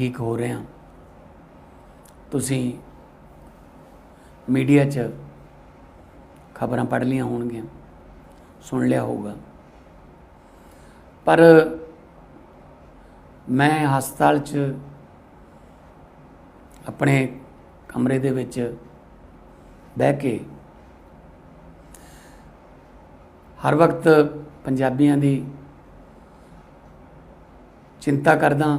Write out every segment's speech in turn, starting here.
ਠੀਕ ਹੋ ਰਹੇ ਹਾਂ। ਤੁਸੀਂ ਮੀਡੀਆ 'ਚ ਖਬਰਾਂ ਪੜ੍ਹ ਲੀਆਂ ਹੋਣਗੀਆਂ, ਸੁਣ ਲਿਆ ਹੋਊਗਾ। ਪਰ ਮੈਂ ਹਸਪਤਾਲ 'ਚ ਆਪਣੇ ਕਮਰੇ ਦੇ ਵਿੱਚ ਬਹਿ ਕੇ ਹਰ ਵਕਤ ਪੰਜਾਬੀਆਂ ਦੀ ਚਿੰਤਾ ਕਰਦਾ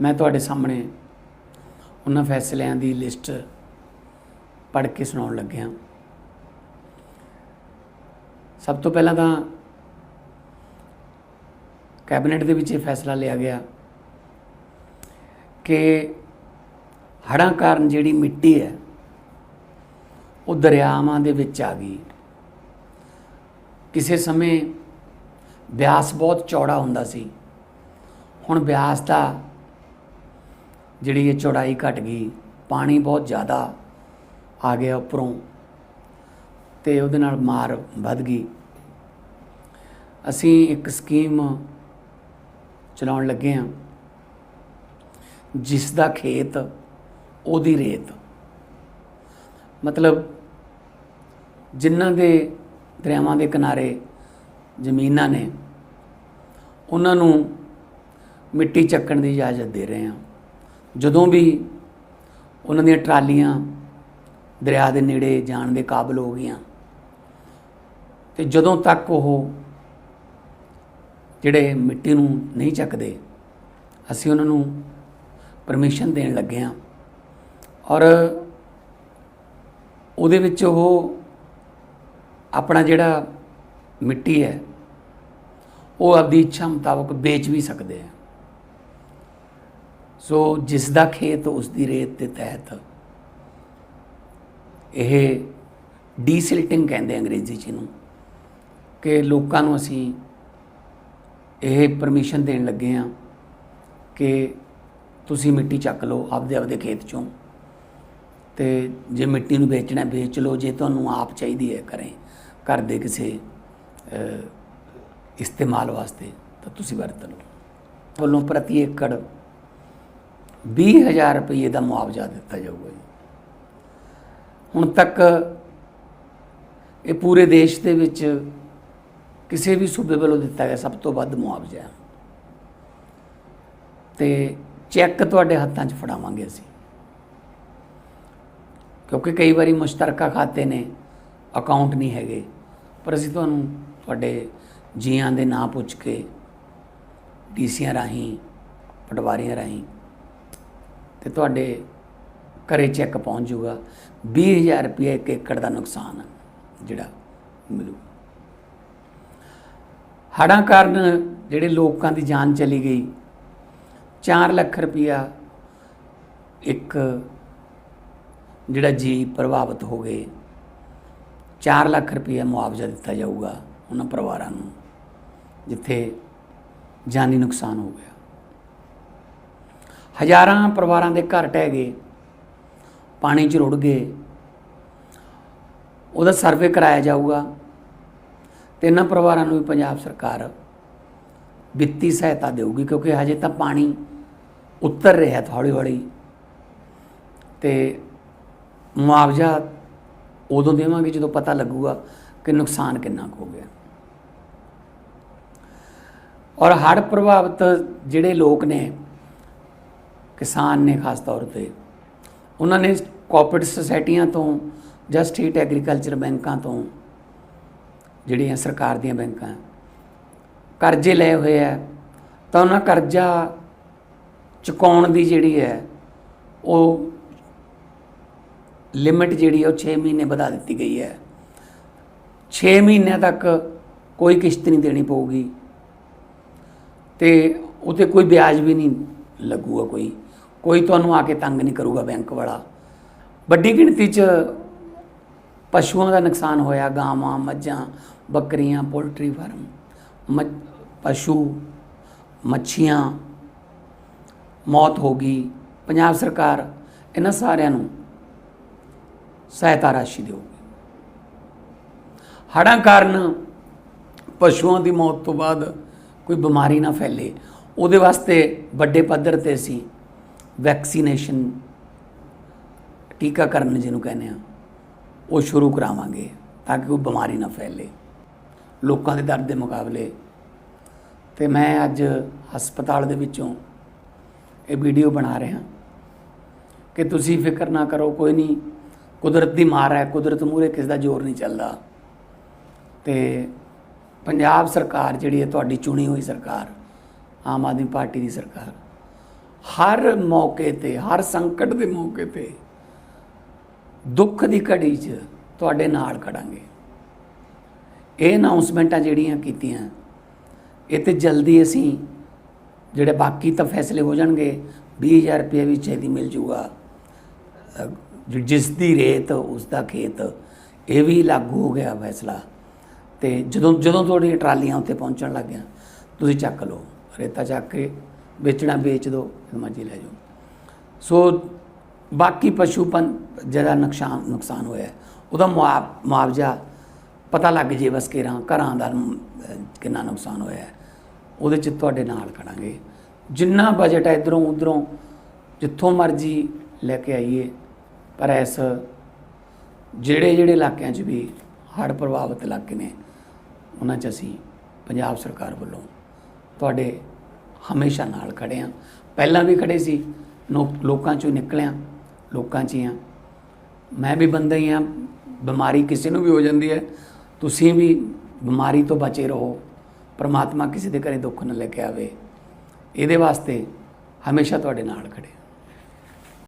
ਮੈਂ ਤੁਹਾਡੇ ਸਾਹਮਣੇ ਉਹਨਾਂ ਫੈਸਲਿਆਂ ਦੀ ਲਿਸਟ ਪੜ੍ਹ ਕੇ ਸੁਣਾਉਣ ਲੱਗਿਆ। ਸਭ ਤੋਂ ਪਹਿਲਾਂ ਤਾਂ ਕੈਬਨਿਟ ਦੇ ਵਿੱਚ ਇਹ ਫੈਸਲਾ ਲਿਆ ਗਿਆ ਕਿ ਹੜ੍ਹਾਂ ਕਾਰਨ ਜਿਹੜੀ ਮਿੱਟੀ ਹੈ, ਉਹ ਦਰਿਆਵਾਂ ਦੇ ਵਿੱਚ ਆ ਗਈ। ਕਿਸੇ ਸਮੇਂ ਬਿਆਸ ਬਹੁਤ ਚੌੜਾ ਹੁੰਦਾ ਸੀ। ਹੁਣ ਬਿਆਸ ਦਾ ਜਿਹੜੀ ਇਹ ਚੌੜਾਈ ਘਟ ਗਈ, ਪਾਣੀ ਬਹੁਤ ਜ਼ਿਆਦਾ ਆ ਗਿਆ ਉੱਪਰੋਂ ਤੇ ਉਹਦੇ ਨਾਲ ਮਾਰ ਵੱਧ ਗਈ। ਅਸੀਂ ਇੱਕ ਸਕੀਮ ਚਲਾਉਣ ਲੱਗੇ ਹਾਂ, ਜਿਸ ਦਾ ਖੇਤ ਉਹਦੀ ਰੇਤ। ਮਤਲਬ ਜਿਨ੍ਹਾਂ ਦੇ ਦਰਿਆਵਾਂ ਦੇ ਕਿਨਾਰੇ ਜ਼ਮੀਨਾਂ ਨੇ, ਉਹਨਾਂ ਨੂੰ ਮਿੱਟੀ ਚੱਕਣ ਦੀ ਇਜਾਜ਼ਤ ਦੇ ਰਹੇ ਹਾਂ। ਜਦੋਂ ਵੀ ਉਹਨਾਂ ਦੀਆਂ ਟਰਾਲੀਆਂ ਦਰਿਆ ਦੇ ਨੇੜੇ ਜਾਣ ਦੇ ਕਾਬਲ ਹੋ ਗਈਆਂ, ਤੇ ਜਦੋਂ ਤੱਕ ਉਹ ਜਿਹੜੇ ਮਿੱਟੀ ਨੂੰ ਨਹੀਂ ਚੱਕਦੇ, ਅਸੀਂ ਉਹਨਾਂ ਨੂੰ ਪਰਮਿਸ਼ਨ ਦੇਣ ਲੱਗੇ ਹਾਂ। ਔਰ ਉਹਦੇ ਵਿੱਚ ਉਹ ਆਪਣਾ ਜਿਹੜਾ ਮਿੱਟੀ ਹੈ, ਉਹ ਆਪਦੀ ਇੱਛਾ ਮੁਤਾਬਕ ਵੇਚ ਵੀ ਸਕਦੇ ਆ ਸੋ ਜਿਸ ਦਾ ਖੇਤ ਉਸ ਦੀ ਰੇਤ ਦੇ ਤਹਿਤ ਇਹ ਡੀਸਿਲਟਿੰਗ ਕਹਿੰਦੇ ਅੰਗਰੇਜ਼ੀ ਚ ਨੂੰ ਕਿ ਲੋਕਾਂ ਨੂੰ ਅਸੀਂ ਇਹ ਪਰਮਿਸ਼ਨ ਦੇਣ ਲੱਗੇ ਆ ਕਿ ਤੁਸੀਂ ਮਿੱਟੀ ਚੱਕ ਲਓ ਆਪਦੇ ਆਪਦੇ ਖੇਤ ਚੋਂ ਤੇ ਜੇ ਮਿੱਟੀ ਨੂੰ ਵੇਚਣਾ ਵੇਚ ਲਓ, ਜੇ ਤੁਹਾਨੂੰ ਆਪ ਚਾਹੀਦੀ ਹੈ ਕਰੇ ਘਰ ਦੇ ਕਿਸੇ ਇਸਤੇਮਾਲ ਵਾਸਤੇ, ਤਾਂ ਤੁਸੀਂ ਵਰਤ ਲਓ। ਵੱਲੋਂ ਪ੍ਰਤੀ ਏਕੜ 20000 ਰੁਪਏ ਦਾ ਮੁਆਵਜ਼ਾ ਦਿੱਤਾ ਜਾਊਗਾ ਜੀ। ਹੁਣ ਤੱਕ ਇਹ ਪੂਰੇ ਦੇਸ਼ ਦੇ ਵਿੱਚ ਕਿਸੇ ਵੀ ਸੂਬੇ ਵੱਲੋਂ ਦਿੱਤਾ ਗਿਆ ਸਭ ਤੋਂ ਵੱਧ ਮੁਆਵਜ਼ਾ ਹੈ। ਤੇ ਚੈੱਕ ਤੁਹਾਡੇ ਹੱਥਾਂ 'ਚ ਫੜਾਵਾਂਗੇ ਅਸੀਂ। ਕਿਉਂਕਿ ਕਈ ਵਾਰੀ ਮੁਸ਼ਤਰਕਾ ਖਾਤੇ ਨੇ, ਅਕਾਊਂਟ ਨਹੀਂ ਹੈਗੇ। ਪਰ ਅਸੀਂ ਤੁਹਾਨੂੰ ਤੁਹਾਡੇ ਜੀਆਂ ਦੇ ਨਾਂ ਪੁੱਛ ਕੇ, ਡੀਸੀਆਂ ਰਾਹੀਂ, ਪਟਵਾਰੀਆਂ ਰਾਹੀਂ ਤੇ ਤੁਹਾਡੇ ਘਰੇ ਚੈੱਕ ਪਹੁੰਚ ਜਾਊਗਾ। 20000 ਰੁਪਏ ਇੱਕ ਏਕੜ ਦਾ ਨੁਕਸਾਨ ਜਿਹੜਾ ਮਿਲੂ। ਹੜ੍ਹਾਂ ਕਾਰਨ ਜਿਹੜੇ ਲੋਕਾਂ ਦੀ ਜਾਨ ਚਲੀ ਗਈ। 4 ਲੱਖ ਰੁਪਇਆ ਇੱਕ ਜਿਹੜਾ ਜੀ ਪ੍ਰਭਾਵਿਤ ਹੋ ਗਏ। 4 ਲੱਖ ਰੁਪਇਆ ਮੁਆਵਜ਼ਾ ਦਿੱਤਾ ਜਾਊਗਾ ਉਹਨਾਂ ਪਰਿਵਾਰਾਂ ਨੂੰ, ਜਿੱਥੇ ਜਾਨੀ ਨੁਕਸਾਨ ਹੋ ਗਿਆ। ਹਜ਼ਾਰਾਂ ਪਰਿਵਾਰਾਂ ਦੇ ਘਰ ਟਹਿ ਗਏ, ਪਾਣੀ 'ਚ ਰੁੜ ਗਏ। ਉਹਦਾ ਸਰਵੇ ਕਰਾਇਆ ਜਾਊਗਾ। ਤੇ ਇਹਨਾਂ ਪਰਿਵਾਰਾਂ ਨੂੰ ਵੀ ਪੰਜਾਬ ਸਰਕਾਰ ਵਿੱਤੀ ਸਹਾਇਤਾ ਦੇਊਗੀ, ਕਿਉਂਕਿ ਹਜੇ ਤਾਂ ਪਾਣੀ ਉੱਤਰ ਰਿਹਾ ਹੌਲੀ ਹੌਲੀ ਤੇ ਮੁਆਵਜ਼ਾ ਉਦੋਂ ਦੇਵਾਂਗੇ ਜਦੋਂ ਪਤਾ ਲੱਗੂਗਾ ਕਿ ਨੁਕਸਾਨ ਕਿੰਨਾ ਕੁ ਹੋ ਗਿਆ। ਔਰ ਹੜ੍ਹ ਪ੍ਰਭਾਵਿਤ ਜਿਹੜੇ ਲੋਕ ਨੇ ਕਿਸਾਨ ਨੇ ਖਾਸ ਤੌਰ ਤੇ। ਉਹਨਾਂ ਨੇ ਕੋਆਪਰੇਟਿਵ ਸੁਸਾਇਟੀਆਂ ਤੋਂ ਜਾਂ ਸਟੇਟ ਐਗਰੀਕਲਚਰ ਬੈਂਕਾਂ ਤੋਂ ਜਿਹੜੀਆਂ ਸਰਕਾਰ ਦੀਆਂ ਬੈਂਕਾਂ ਕਰਜ਼ੇ ਲਏ ਹੋਏ ਆ ਤਾਂ ਉਹਨਾਂ ਕਰਜ਼ਾ ਚੁਕਾਉਣ ਦੀ ਜਿਹੜੀ ਹੈ, ਉਹ ਲਿਮਿਟ ਜਿਹੜੀ ਹੈ ਉਹ 6 ਮਹੀਨੇ ਵਧਾ ਦਿੱਤੀ ਗਈ ਹੈ। 6 ਮਹੀਨਿਆਂ ਤੱਕ ਕੋਈ ਕਿਸ਼ਤ ਨਹੀਂ ਦੇਣੀ ਪਊਗੀ ਤੇ ਉਤੇ ਕੋਈ ਵਿਆਜ ਵੀ ਨਹੀਂ ਲੱਗੂਗਾ ਕੋਈ। ਕੋਈ ਤੁਹਾਨੂੰ ਆ ਕੇ ਤੰਗ ਨਹੀਂ ਕਰੂਗਾ ਬੈਂਕ ਵਾਲਾ। ਵੱਡੀ ਗਿਣਤੀ 'ਚ ਪਸ਼ੂਆਂ ਦਾ ਨੁਕਸਾਨ ਹੋਇਆ, ਗਾਵਾਂ, ਮੱਝਾਂ, ਬੱਕਰੀਆਂ, ਪੋਲਟਰੀ ਫਾਰਮ, ਮੱਝ, ਪਸ਼ੂ, ਮੱਛੀਆਂ, ਮੌਤ ਹੋ ਗਈ। ਪੰਜਾਬ ਸਰਕਾਰ ਇਹਨਾਂ ਸਾਰਿਆਂ ਨੂੰ ਸਹਾਇਤਾ ਰਾਸ਼ੀ ਦੇਊਗੀ। ਹੜ੍ਹਾਂ ਕਾਰਨ ਪਸ਼ੂਆਂ ਦੀ ਮੌਤ ਤੋਂ ਬਾਅਦ ਕੋਈ ਬਿਮਾਰੀ ਨਾ ਫੈਲੇ। ਉਹਦੇ ਵਾਸਤੇ ਵੱਡੇ ਪੱਧਰ ਤੇ ਅਸੀਂ ਵੈਕਸੀਨੇਸ਼ਨ ਟੀਕਾਕਰਨ ਜਿਹਨੂੰ ਕਹਿੰਦੇ ਆ, ਉਹ ਸ਼ੁਰੂ ਕਰਾਵਾਂਗੇ ਤਾਂ ਕਿ ਕੋਈ ਬਿਮਾਰੀ ਨਾ ਫੈਲੇ, ਲੋਕਾਂ ਦੇ ਦਰਦ ਦੇ ਮੁਕਾਬਲੇ। ਤੇ ਮੈਂ ਅੱਜ ਹਸਪਤਾਲ ਦੇ ਵਿੱਚੋਂ ਇਹ ਵੀਡੀਓ ਬਣਾ ਰਿਹਾ ਕਿ ਤੁਸੀਂ ਫਿਕਰ ਨਾ ਕਰੋ, ਕੋਈ ਨਹੀਂ, ਕੁਦਰਤ ਦੀ ਮਾਰ ਹੈ, ਕੁਦਰਤ ਮੂਹਰੇ ਕਿਸ ਦਾ ਜ਼ੋਰ ਨਹੀਂ ਚੱਲਦਾ। ਤੇ ਪੰਜਾਬ ਸਰਕਾਰ ਜਿਹੜੀ ਹੈ, ਤੁਹਾਡੀ ਚੁਣੀ ਹੋਈ ਸਰਕਾਰ, ਆਮ ਆਦਮੀ ਪਾਰਟੀ ਦੀ ਸਰਕਾਰ ਹਰ ਮੌਕੇ ਤੇ, ਹਰ ਸੰਕਟ ਦੇ ਮੌਕੇ ਤੇ ਦੁੱਖ ਦੀ ਘੜੀ 'ਚ ਤੁਹਾਡੇ ਨਾਲ ਖੜਾਂਗੇ। ਇਹ ਅਨਾਉਂਸਮੈਂਟਾਂ ਜਿਹੜੀਆਂ ਕੀਤੀਆਂ, ਇਹ ਤੇ ਜਲਦੀ ਅਸੀਂ ਜਿਹੜੇ ਬਾਕੀ ਤਾਂ ਫੈਸਲੇ ਹੋ ਜਾਣਗੇ 20000 ਰੁਪਏ ਵੀ ਛੇਤੀ ਮਿਲ ਜੂਗਾ। ਜਿਸ ਦੀ ਰੇਤ, ਉਸ ਦਾ ਖੇਤ, ਇਹ ਵੀ ਲਾਗੂ ਹੋ ਗਿਆ ਫੈਸਲਾ। ਤੇ ਜਦੋਂ ਜਦੋਂ ਤੁਹਾਡੀਆਂ ਟਰਾਲੀਆਂ ਉੱਤੇ ਪਹੁੰਚਣ ਲੱਗ ਗਿਆ ਤੁਸੀਂ ਚੱਕ ਲਓ, ਰੇਤਾ ਚੱਕ ਕੇ ਵੇਚਣਾ ਵੇਚ ਦਿਓ ਮਰਜ਼ੀ ਲੈ ਜਾਓ। ਸੋ ਬਾਕੀ ਪਸ਼ੂ ਪੰ ਜਿਹੜਾ ਨੁਕਸਾਨ ਨੁਕਸਾਨ ਹੋਇਆ ਉਹਦਾ ਮੁਆਵ- ਮੁਆਵਜ਼ਾ ਪਤਾ ਲੱਗ ਜੇ ਬਸ ਕਿਰਾਂ ਘਰਾਂ ਦਾ ਕਿੰਨਾ ਨੁਕਸਾਨ ਹੋਇਆ ਉਹਦੇ ਚ ਤੁਹਾਡੇ ਨਾਲ ਖੜਾਂਗੇ। ਜਿੰਨਾ ਬਜਟ ਹੈ ਇਧਰੋਂ ਉਧਰੋਂ, ਜਿੱਥੋਂ ਮਰਜ਼ੀ ਲੈ ਕੇ ਆਈਏ, ਪਰ ਇਸ ਜਿਹੜੇ ਜਿਹੜੇ ਇਲਾਕਿਆਂ 'ਚ ਵੀ ਹੜ੍ਹ ਪ੍ਰਭਾਵਿਤ ਇਲਾਕੇ ਨੇ, ਉਹਨਾਂ 'ਚ ਅਸੀਂ ਪੰਜਾਬ ਸਰਕਾਰ ਵੱਲੋਂ ਤੁਹਾਡੇ ਹਮੇਸ਼ਾ ਨਾਲ ਖੜੇ ਆ। ਪਹਿਲਾਂ ਵੀ ਖੜੇ ਸੀ ਲੋਕਾਂ 'ਚੋਂ ਨਿਕਲਿਆ, ਲੋਕਾਂ 'ਚ ਹੀ ਆ। ਮੈਂ ਵੀ ਬੰਦਾ ਹੀ ਆ, ਬਿਮਾਰੀ ਕਿਸੇ ਨੂੰ ਵੀ ਹੋ ਜਾਂਦੀ ਹੈ, ਤੁਸੀਂ ਵੀ ਬਿਮਾਰੀ ਤੋਂ ਬਚੇ ਰਹੋ, ਪ੍ਰਮਾਤਮਾ ਕਿਸੇ ਦੇ ਘਰੇ ਦੁੱਖ ਨਾ ਲੈ ਕੇ ਆਵੇ। ਇਹਦੇ ਵਾਸਤੇ ਹਮੇਸ਼ਾ ਤੁਹਾਡੇ ਨਾਲ ਖੜੇ ਹਾਂ।